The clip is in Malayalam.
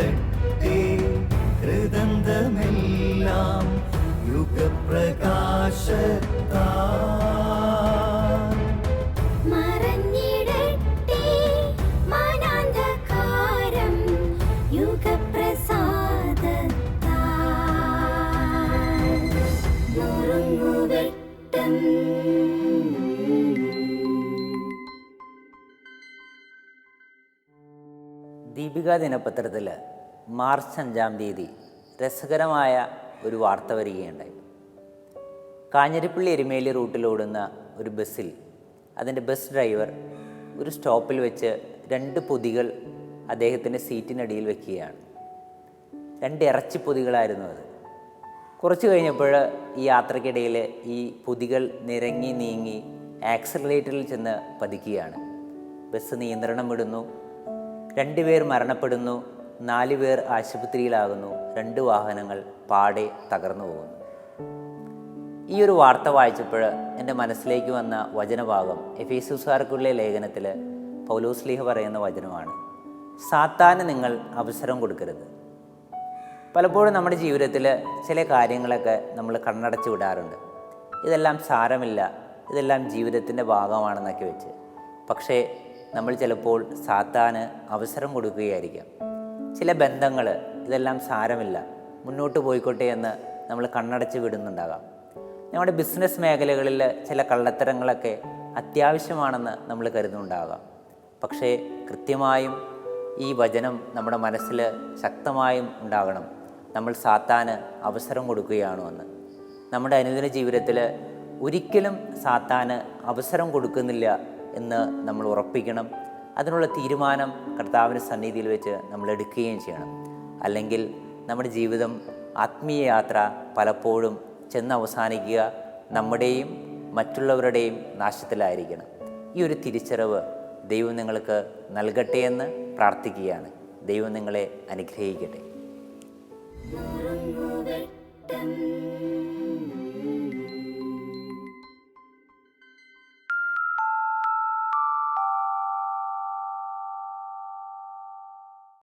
ഇറങ്ങിടട്ടെ ഹൃദന്തമെല്ലാം യുഗപ്രകാശത്താ ദീപിക ദിനപത്രത്തിൽ മാർച്ച് അഞ്ചാം തീയതി രസകരമായ ഒരു വാർത്ത വരികയുണ്ടായി. കാഞ്ഞിരപ്പള്ളി എരുമേലി റൂട്ടിലോടുന്ന ഒരു ബസ്സിൽ അതിന്റെ ബസ് ഡ്രൈവർ ഒരു സ്റ്റോപ്പിൽ വെച്ച് രണ്ട് പൊതികൾ അദ്ദേഹത്തിന്റെ സീറ്റിനടിയിൽ വെക്കുകയാണ്. രണ്ട് ഇറച്ചി പൊതികളായിരുന്നു അത്. കുറച്ച് കഴിഞ്ഞപ്പോൾ ഈ യാത്രക്കിടയിൽ ഈ പൊതികൾ നിരങ്ങി നീങ്ങി ആക്സിലറേറ്ററിൽ ചെന്ന് പതിക്കുകയാണ്. ബസ് നിയന്ത്രണം വിടുന്നു. രണ്ടുപേർ മരണപ്പെടുന്നു നാല് പേർ ആശുപത്രിയിലാകുന്നു രണ്ട് വാഹനങ്ങൾ പാടെ തകർന്നു പോകുന്നു. ഈ ഒരു വാർത്ത വായിച്ചപ്പോൾ എന്റെ മനസ്സിലേക്ക് വന്ന വചനഭാഗം എഫേസുസാർക്കുള്ള ലേഖനത്തിൽ പൗലോസ്ലീഹ പറയുന്ന വചനമാണ് സാത്താന് നിങ്ങൾ അവസരം കൊടുക്കരുത്. പലപ്പോഴും നമ്മുടെ ജീവിതത്തിൽ ചില കാര്യങ്ങളൊക്കെ നമ്മൾ കണ്ണടച്ച് വിടാറുണ്ട്. ഇതെല്ലാം സാരമില്ല ഇതെല്ലാം ജീവിതത്തിന്റെ ഭാഗമാണെന്നൊക്കെ വെച്ച്. പക്ഷേ നമ്മൾ ചിലപ്പോൾ സാത്താന് അവസരം കൊടുക്കുകയായിരിക്കാം. ചില ബന്ധങ്ങൾ ഇതെല്ലാം സാരമില്ല. മുന്നോട്ട് പോയിക്കോട്ടെ എന്ന് നമ്മൾ കണ്ണടച്ച് വിടുന്നുണ്ടാകാം. നമ്മുടെ ബിസിനസ് മേഖലകളിൽ ചില കള്ളത്തരങ്ങളൊക്കെ അത്യാവശ്യമാണെന്ന് നമ്മൾ കരുതുന്നുണ്ടാകാം. പക്ഷേ കൃത്യമായും ഈ വചനം നമ്മുടെ മനസ്സിൽ ശക്തമായും ഉണ്ടാകണം. നമ്മൾ സാത്താന് അവസരം കൊടുക്കുകയാണോ എന്ന്. നമ്മുടെ അനുദിന ജീവിതത്തിൽ ഒരിക്കലും സാത്താന് അവസരം കൊടുക്കുന്നില്ല എന്ന് നമ്മൾ ഉറപ്പിക്കണം. അതിനുള്ള തീരുമാനം കർത്താവിന്റെ സന്നിധിയിൽ വെച്ച് നമ്മൾ എടുക്കുകയും ചെയ്യണം. അല്ലെങ്കിൽ നമ്മുടെ ജീവിതം ആത്മീയ യാത്ര പലപ്പോഴും ചെന്ന് അവസാനിക്കുക നമ്മുടെയും മറ്റുള്ളവരുടെയും നാശത്തിലായിരിക്കണം. ഈ ഒരു തിരിച്ചറിവ് ദൈവം നിങ്ങൾക്ക് നൽകട്ടെ എന്ന് പ്രാർത്ഥിക്കുകയാണ്. ദൈവം നിങ്ങളെ അനുഗ്രഹിക്കട്ടെ.